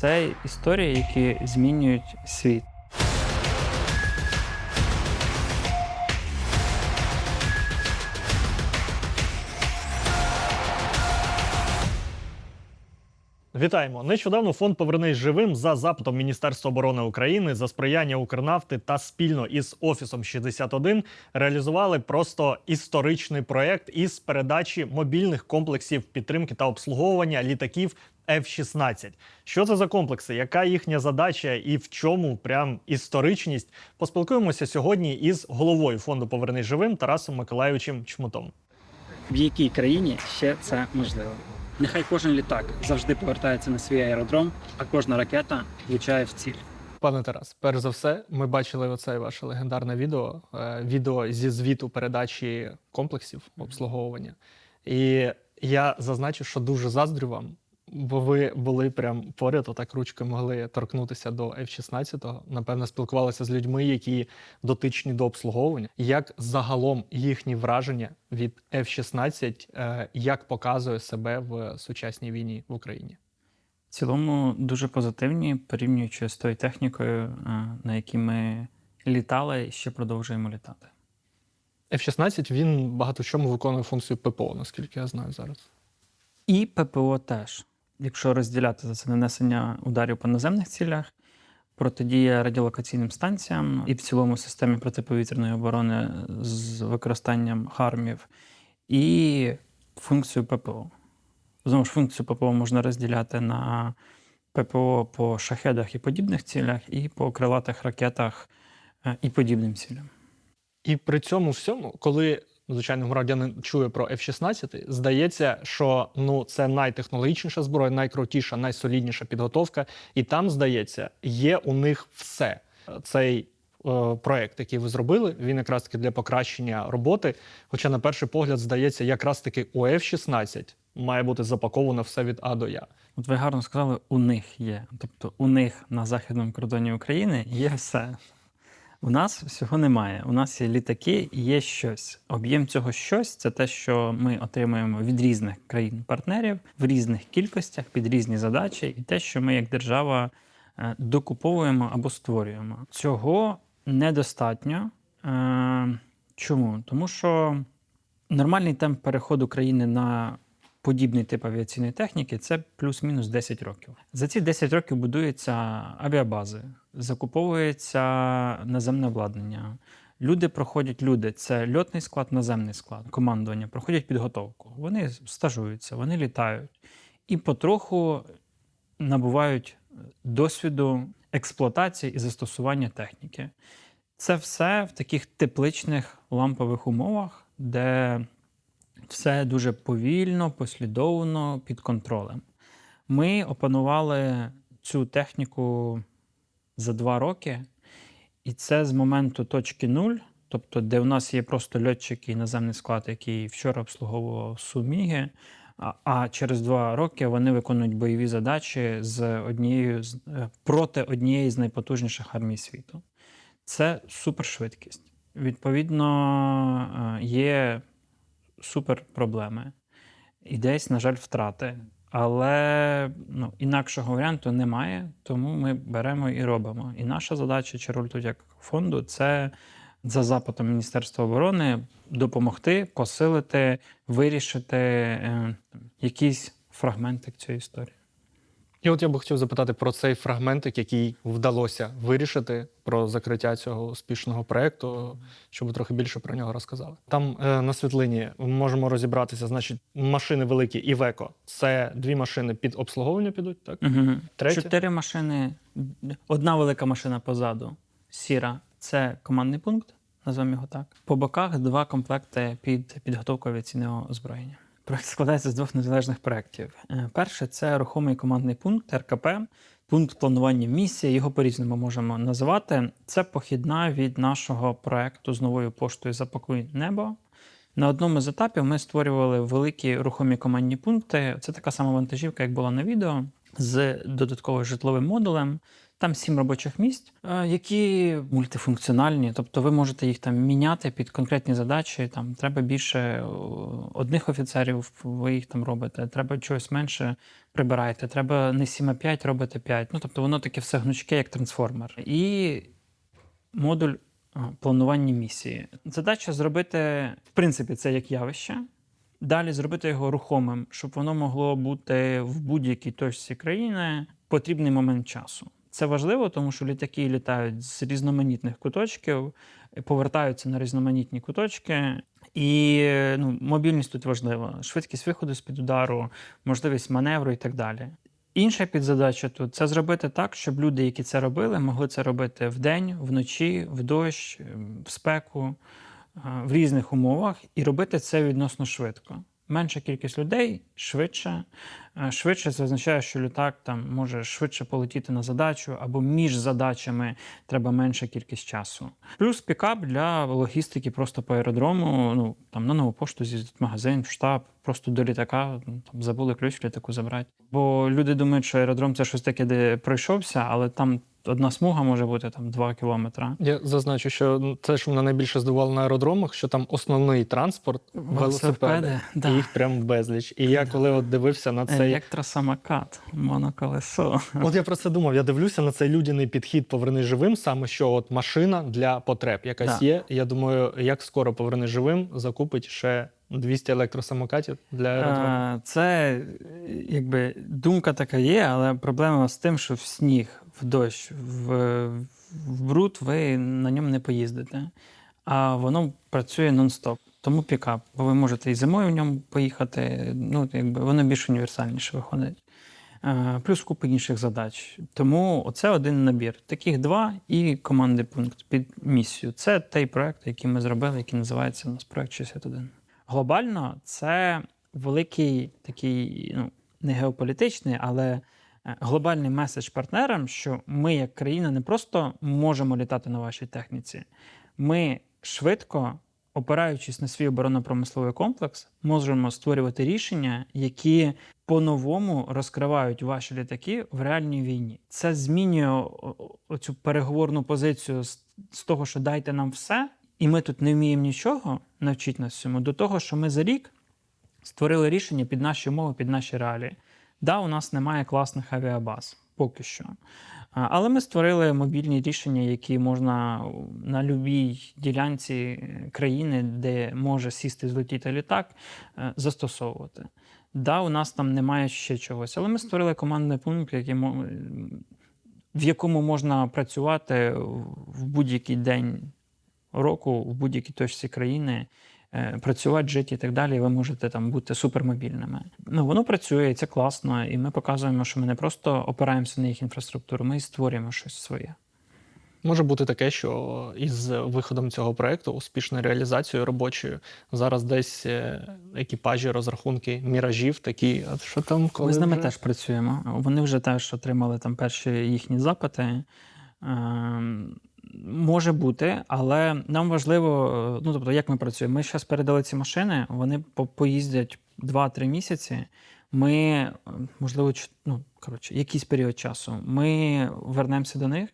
Це історії, які змінюють світ. Вітаємо! Нещодавно фонд Повернись живим за запитом Міністерства оборони України за сприяння Укрнафти та спільно із Офісом 61 реалізували просто історичний проєкт із передачі мобільних комплексів підтримки та обслуговування літаків F-16. Що це за комплекси? Яка їхня задача і в чому прям історичність? Поспілкуємося сьогодні із головою фонду Повернись живим Тарасом Миколайовичем Чмутом. В якій країні ще це можливо? Нехай кожен літак завжди повертається на свій аеродром, а кожна ракета влучає в ціль. Пане Тарас, перш за все, ми бачили оце ваше легендарне відео, е, відео зі звіту передачі комплексів обслуговування. І я зазначив, що дуже заздрю вам, бо ви були прям поряд, отак ручкою могли торкнутися до F-16. Напевно, спілкувалися з людьми, які дотичні до обслуговування. Як загалом їхні враження від F-16, е, як показує себе в сучасній війні в Україні? В цілому дуже позитивні, порівнюючи з тою технікою, е, на якій ми літали і ще продовжуємо літати. F-16 він багато в чому виконує функцію ППО, наскільки я знаю зараз. І ППО теж. Якщо розділяти за це нанесення ударів по наземних цілях, протидія радіолокаційним станціям і в цілому системі протиповітряної оборони з використанням хармів, і функцію ППО. Знову ж функцію ППО можна розділяти на ППО по шахедах і подібних цілях, і по крилатих ракетах е, і подібним цілям. І при цьому всьому, коли звичайно громадянин чує про F-16, здається, що ну це найтехнологічніша зброя, найкрутіша, найсолідніша підготовка, і там, здається, є у них все. Цей е, проект, який ви зробили, він якраз таки для покращення роботи. Хоча, на перший погляд, здається, якраз таки у F-16 має бути запаковано все від А до Я. От ви гарно сказали, у них є. Тобто у них на західному кордоні України є все. У нас всього немає. У нас є літаки, і є щось. Об'єм цього щось це те, що ми отримуємо від різних країн-партнерів в різних кількостях під різні задачі, і те, що ми як держава е, докуповуємо або створюємо. Цього недостатньо. Е, Чому? Тому що нормальний темп переходу країни на подібний тип авіаційної техніки це плюс-мінус 10 років. За ці 10 років будуються авіабази, закуповується наземне обладнання. Люди проходять люди. Це льотний склад, наземний склад, командування, проходять підготовку. Вони стажуються, вони літають і потроху набувають досвіду експлуатації і застосування техніки. Це все в таких тепличних лампових умовах, де все дуже повільно, послідовно, під контролем. Ми опанували цю техніку за два роки, і це з моменту точки нуль, тобто, де у нас є просто льотчик і наземний склад, який вчора обслуговував Суміги. А, через два роки вони виконують бойові задачі з однією е, проти однієї з найпотужніших армій світу. Це супершвидкість. Відповідно, е, є супер проблеми. І десь, на жаль, втрати. Але ну, інакшого варіанту немає, тому ми беремо і робимо. І наша задача, чи тут як фонду, це за запитом Міністерства оборони допомогти, посилити, вирішити е, якісь фрагменти цієї історії. І от я би хотів запитати про цей фрагментик, який вдалося вирішити про закриття цього успішного проекту, щоб ви трохи більше про нього розказали. Там е, на світлині ми можемо розібратися, значить, машини великі Івеко. Це дві машини під обслуговування підуть, так? Угу. Третє? Чотири машини, одна велика машина позаду, сіра це командний пункт, назвемо його так. По боках два комплекти під підготовку авіаційного озброєння. Проект складається з двох незалежних проєктів. Е, Перше це рухомий командний пункт РКП, пункт планування місії. Його по-різному можемо називати. Це похідна від нашого проекту з новою поштою Запакуй небо. На одному з етапів ми створювали великі рухомі командні пункти. Це така сама вантажівка, як була на відео, з додатковим житловим модулем. Там сім робочих місць, е, які мультифункціональні, тобто ви можете їх там міняти під конкретні задачі. Там треба більше е, одних офіцерів, ви їх там робите, треба чогось менше прибираєте, треба не 7, а 5, робите 5. Ну тобто воно таке все гнучке, як трансформер. І модуль планування місії. Задача зробити, в принципі, це як явище. Далі зробити його рухомим, щоб воно могло бути в будь-якій точці країни в потрібний момент часу. Це важливо, тому що літаки літають з різноманітних куточків, повертаються на різноманітні куточки. І ну, мобільність тут важлива. Швидкість виходу з-під удару, можливість маневру і так далі. Інша підзадача тут це зробити так, щоб люди, які це робили, могли це робити вдень, вночі, в дощ, в спеку, е, в різних умовах, і робити це відносно швидко. Менша кількість людей швидше. Е, Швидше це означає, що літак там може швидше полетіти на задачу, або між задачами треба менша кількість часу. Плюс пікап для логістики просто по аеродрому. Ну там на нову пошту з'їздить магазин, штаб, просто до літака. ну, Там забули ключ в літаку забрати. Бо люди думають, що аеродром це щось таке, де пройшовся, але там одна смуга може бути там 2 кілометри. Я зазначу, що ну, це ж мене найбільше здивувало на аеродромах, що там основний транспорт велосипеди. да. І їх прям безліч. І я коли от дивився на цей. Електросамокат, моноколесо. От я про це думав. Я дивлюся на цей людяний підхід поверни живим, саме що от машина для потреб якась Да. є. Я думаю, як скоро поверни живим закупить ще 200 електросамокатів для. Е, Це е, якби думка така є, але проблема з тим, що в сніг, в дощ, в, в бруд ви на ньому не поїздите. А воно працює нон-стоп. Тому пікап. Бо ви можете і зимою в ньому поїхати. Ну, якби воно більш універсальніше виходить. Плюс купа інших задач. Тому оце один набір. Таких два і командний пункт під місію. Це той проект, який ми зробили, який називається у нас проект 61. Глобально це великий такий, ну, не геополітичний, але глобальний меседж партнерам, що ми, як країна, не просто можемо літати на вашій техніці, ми швидко, опираючись на свій оборонно-промисловий комплекс, можемо створювати рішення, які по-новому розкривають ваші літаки в реальній війні. Це змінює о- переговорну позицію з, того, що дайте нам все, і ми тут не вміємо нічого, навчіть нас цьому, до того, що ми за рік створили рішення під наші умови, під наші реалії. Да, у нас немає класних авіабаз поки що. Але ми створили мобільні рішення, які можна на будь-якій ділянці е, країни, де може сісти злетіти літак, е, застосовувати. Да, у нас там немає ще чогось, але ми створили командний пункт, який в якому можна працювати в будь-який день року, в будь-якій точці країни, працювати, жити і так далі. і Ви можете там бути супермобільними. Ну воно працює, і це класно, і ми показуємо, що ми не просто опираємося на їх інфраструктуру, ми і створюємо щось своє. Може бути таке, що із виходом цього проекту, успішною реалізацією робочою, зараз десь е, екіпажі, розрахунки міражів такі. А що там коли Ми з ними вже? теж працюємо. Вони вже теж отримали там перші їхні запити. Може бути, але нам важливо, е, ну тобто, як ми працюємо. Ми зараз передали ці машини, вони по- поїздять 2-3 місяці. Ми, е, можливо, ну, коротше, якийсь період часу. Ми вернемося до них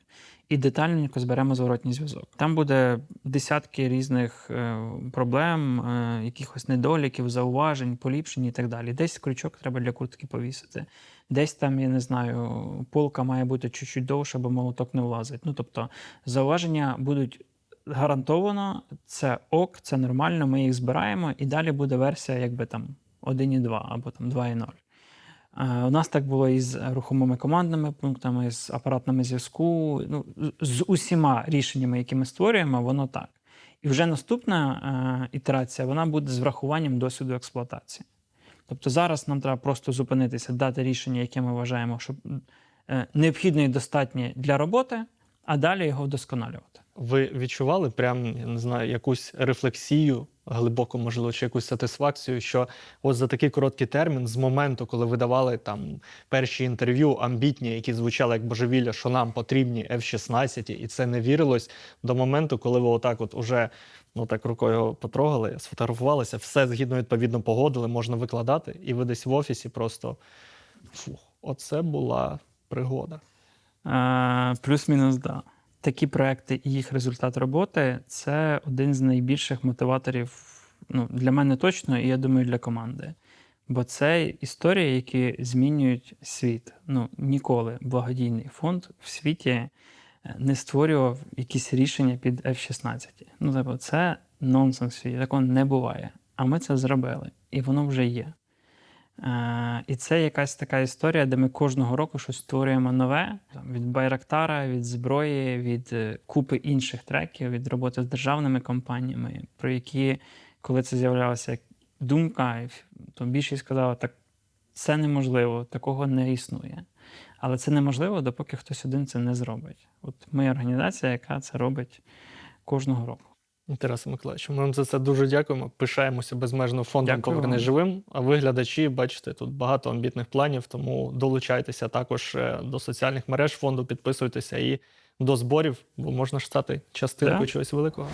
і детальненько зберемо зворотній зв'язок. Там буде десятки різних е, проблем, е, якихось недоліків, зауважень, поліпшень і так далі. Десь крючок треба для куртки повісити. Десь там, я не знаю, полка має бути чуть-чуть довше, бо молоток не влазить. Ну тобто, зауваження будуть гарантовано, це ок, це нормально, ми їх збираємо, і далі буде версія, якби там 1.2 або там 2.0. У нас так було і з рухомими командними пунктами, з апаратними зв'язку. Ну, з усіма рішеннями, які ми створюємо, воно так. І вже наступна е, ітерація вона буде з врахуванням досвіду експлуатації. Тобто зараз нам треба просто зупинитися, дати рішення, яке ми вважаємо, що е, необхідне і достатнє для роботи, а далі його вдосконалювати. Ви відчували прям, я не знаю, якусь рефлексію, глибоко, можливо, чи якусь сатисфакцію, що от за такий короткий термін, з моменту, коли ви давали там перші інтерв'ю амбітні, які звучали як божевілля, що нам потрібні F-16, і це не вірилось, до моменту, коли ви отак от уже ну так рукою потрогали, сфотографувалися, все згідно відповідно погодили, можна викладати, і ви десь в офісі просто фух, оце була пригода. Е, Плюс-мінус, да. Такі проекти і їх результат роботи це один з найбільших мотиваторів ну, для мене точно, і я думаю, для команди. Бо це історії, які змінюють світ. Ну, ніколи благодійний фонд в світі е, не створював якісь рішення під F-16. Ну, тобто, це нонсенс такого не буває. А ми це зробили, і воно вже є. Е, і це якась така історія, де ми кожного року щось створюємо нове від Байрактара, від зброї, від е, купи інших треків, від роботи з державними компаніями, про які, коли це з'являлася думка, то більшість сказала, так це неможливо, такого не існує. Але це неможливо, допоки хтось один це не зробить. От ми організація, яка це робить кожного року. Тарасе Миколаївичу, ми вам за це дуже дякуємо. Пишаємося безмежно фондом Дякую «Повернись вам. живим. А ви, глядачі, бачите, тут багато амбітних планів, тому долучайтеся також е, до соціальних мереж фонду, підписуйтеся і до зборів, бо можна ж стати частинкою Да. чогось великого.